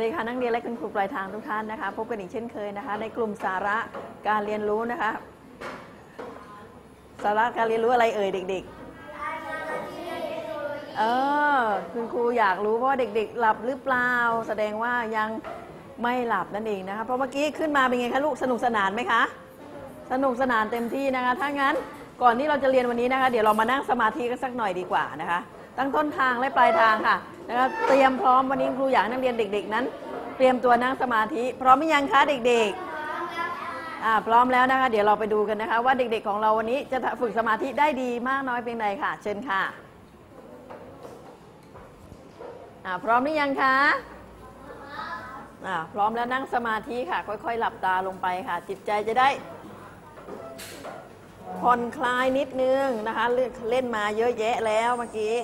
ๆและคุณครูปลายทางทุกท่านนะคะ พบกันอีกเช่นเคยนะคะ ในกลุ่มสาระการเรียนรู้นะคะ สาระการเรียนรู้อะไรเอ่ยเด็กๆเออคุณครูอยากรู้เพราะว่าเด็ก ๆ หลับหรือเปล่า แสดงว่ายังไม่หลับนั่นเองนะคะเพราะเมื่อกี้ขึ้นมาเป็นไงคะลูกสนุกสนานไหมคะสนุกสนานเต็มที่นะคะ ถ้างั้นก่อนที่เราจะเรียนวันนี้นะคะ เดี๋ยวเรามานั่งสมาธิกันสักหน่อยดีกว่านะคะ ตั้งต้นทางและปลายทางค่ะ นะคะเตรียมพร้อมวันนี้ครูอยากให้นักเรียนเด็ก ๆ นั้น เตรียมตัวนั่งสมาธิ พร้อมหรือยังคะเด็กๆอ่าพร้อมแล้วนะคะ เดี๋ยวเราไปดูกันนะคะ ว่าเด็กๆของเราวันนี้จะฝึกสมาธิได้ดีมากน้อยเพียงใดค่ะ เชิญค่ะอ่าพร้อมหรือยังคะอ่าพร้อมแล้วนั่งสมาธิค่ะ ค่อย ๆ หลับตาลงไปค่ะ จิตใจจะได้ผ่อนคลายนิดนึงนะคะเล่นมาเยอะแยะแล้วเมื่อกี้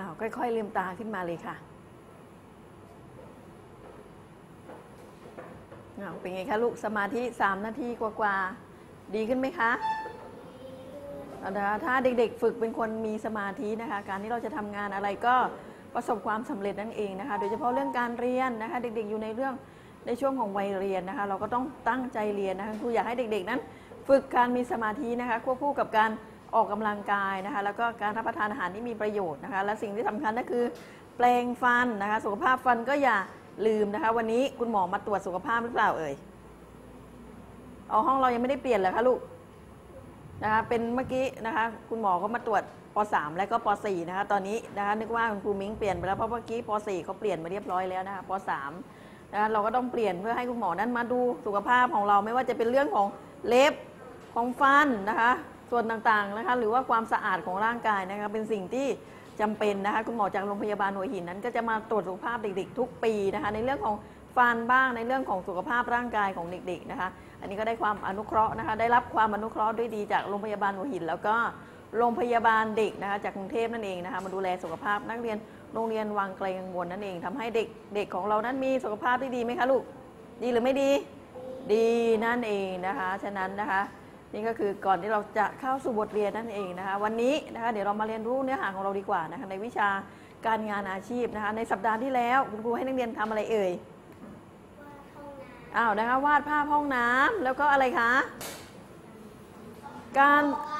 อ้าวค่อยๆลืมตาขึ้นมาเลยค่ะอ้าวเป็นไงคะลูกสมาธิสามนาทีกว่าๆดีขึ้นไหมคะเอานะคะถ้าเด็กๆ ฝึกเป็นคนมีสมาธินะคะ การที่เราจะทำงานอะไรก็ประสบความสำเร็จนั่นเองนะคะ โดยเฉพาะเรื่องการเรียนนะคะ เด็กๆอยู่ในเรื่องในช่วงของวัยเรียนนะคะ เราก็ต้องตั้งใจเรียนนะคะครูอยากให้เด็กๆนั้น ฝึกการมีสมาธินะคะควบคู่กับการ ออกกำลังกายนะคะ แล้วก็การรับประทานอาหารที่มีประโยชน์นะคะ และสิ่งที่สำคัญก็คือแปลงฟันนะคะ สุขภาพฟันก็อย่าลืมนะคะ วันนี้คุณหมอมาตรวจสุขภาพหรือเปล่าเอ่ยเอาห้องเรายังไม่ได้เปลี่ยนเลยคะลูกนะคะเป็นเมื่อกี้นะคะคุณหมอก็มาตรวจป .3 และก็ป .4 นะคะตอนนี้นะคะนึกว่าคุณครูมิ้งเปลี่ยนไปแล้วเพราะเมื่อกี้ป .4 เขาเปลี่ยนมาเรียบร้อยแล้วนะคะป .3 นะคะเราก็ต้องเปลี่ยนเพื่อให้คุณหมอนั้นมาดูสุขภาพของเราไม่ว่าจะเป็นเรื่องของเล็บของฟันนะคะ ส่วนต่างๆนะคะหรือว่าความสะอาดของร่างกายนะคะเป็นสิ่งที่จำเป็นนะคะคุณหมอจากโรงพยาบาลหัวหินนั้น ก็จะมาตรวจสุขภาพเด็กๆ ทุกปีนะคะในเรื่องของฟันบ้างในเรื่องของสุขภาพร่างกายของเด็กๆนะคะ อันนี้ก็ได้ความอนุเคราะห์นะคะได้รับความอนุเคราะห์ด้วยดีจากโรงพยาบาลหัวหิน แล้วก็โรงพยาบาลเด็กนะคะจากกรุงเทพนั่นเองนะคะมาดูแลสุขภาพนักเรียนโรงเรียนวังไกลกังวลนั่นเองทำให้เด็กเด็กของเรานั้นมีสุขภาพที่ดีไหมคะลูกดีหรือไม่ดี ดีนั่นเองนะคะ ฉะนั้นนะคะ นี่ก็คือก่อนที่เราจะเข้าสู่บทเรียนนั่นเองนะคะ วันนี้นะคะเดี๋ยวเรามาเรียนรู้เนื้อหาของเราดีกว่านะคะในวิชาการงานอาชีพนะคะในสัปดาห์ที่แล้วคุณครูให้นักเรียนทำอะไรเอ่ยอ้าวนะคะวาดภาพห้องน้ำแล้วก็อะไรคะ การวา